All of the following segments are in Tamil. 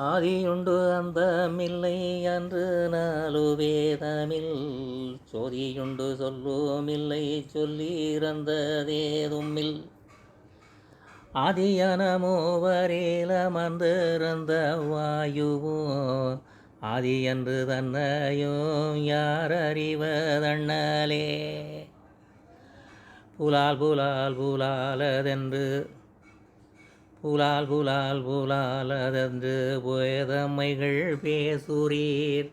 ஆதியுண்டு அந்தமில்லை அன்று நாலு வேதமில். சோதியுண்டு சொல்லுமில்லை சொல்லிறந்ததேதும்மில் ஆதியான மூவரேல மந்திருந்த வாயுவோ ஆதி என்று தன்னையோ யார் அறிவதண்ணலே புலால் புலால் புலாலதென்று புலால் புலால் புலால் புலாலதென்று வேதமைகள் பேசுரீர்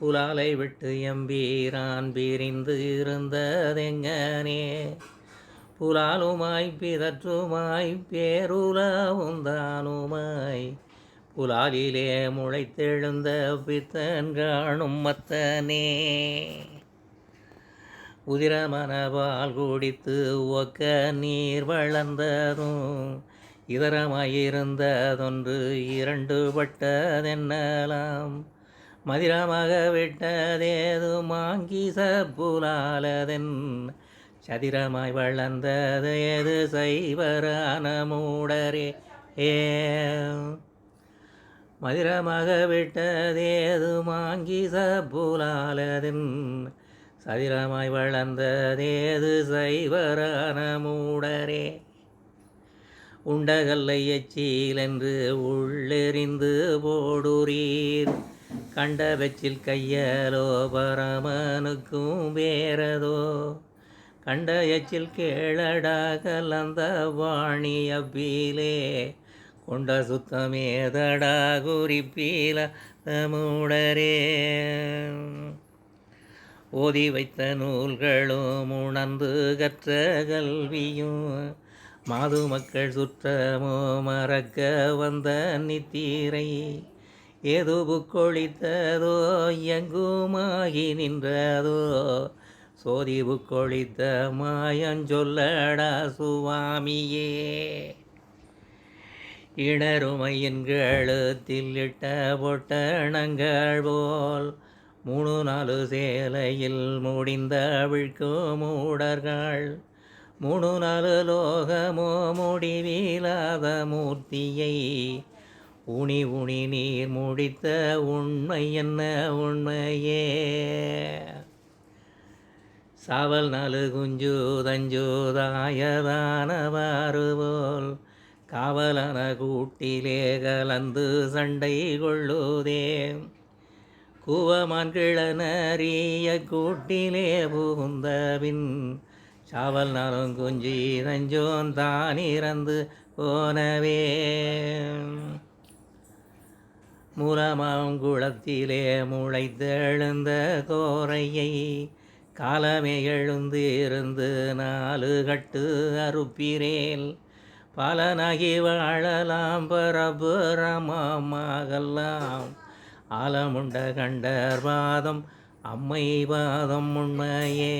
புலாலை விட்டு எம்பீரான் பிரிந்து இருந்ததெங்கனே? புலாலுமாய் பிதற்றுமாய் பேருலாவும் தானுமாய். புலாலிலே முளைத்தெழுந்த பித்தன் காணும் மத்தனே. உதிரமனபால் குடித்து ஒக்க நீர் வளர்ந்ததும் இதரமாயிருந்ததொன்று இரண்டு பட்டதென்னலாம். மதிரமாக விட்டதேது மாங்கி சப்புலாலதென் சதிரமாய் வளர்ந்தது ஏது சைவரான மூடரே? ஏ. மதிரமாக விட்டதேது மாங்கி சப்புலாலதென் சதிரமாய் வளர்ந்ததேது சைவரான மூடரே? உண்டகல்லை எச்சிலென்று உள்ளெறிந்து போடுறீர். கண்ட வெச்சில் கையலோ பரமனுக்கும் வேறதோ? கண்ட எச்சில் கேளடா கலந்த வாணி அவ்விலே. கொண்ட சுத்தமேதடா குறிப்பீல தமிழரே ஓதி வைத்த நூல்களும் உணர்ந்து கற்ற கல்வியும் மாது மக்கள் சுற்றமோ மறக்க வந்த நித்தீரை ஏதோ புக்கொழித்ததோ எங்குமாகி நின்றதோ சோதி புக்கொழித்த மாயஞ்சொல்லடா சுவாமியே. இணருமையின் கழுத்தில் இட்ட பொட்டணங்கள் போல் மூணு நாலு சேலையில் முடிந்த விழ்க்கும் மூடர்கள் முணு நாலு லோகமோ முடிவிலாத மூர்த்தியை உனி உனி நீர் முடித்த உண்மை என்ன உண்மையே? சாவல் நாலு குஞ்சு தஞ்சுதாயதானவாறு போல் காவலன கூட்டிலே கலந்து சண்டை கொள்ளுதே. கூவமான் கிழனறிய கூட்டிலே புகுந்தபின் சாவல் நாளும் குஞ்சி நஞ்சோன் தான் இறந்து போனவே மூலமாங்குளத்திலே முளைத்தெழுந்த கோரையை காலமே எழுந்து இருந்து நாலு கட்டு அறுப்பிரேல் பலனாகி வாழலாம் பரபுரமாகலாம் ஆலமுண்ட கண்டர் பாதம் அம்மை பாதம் உண்மையே.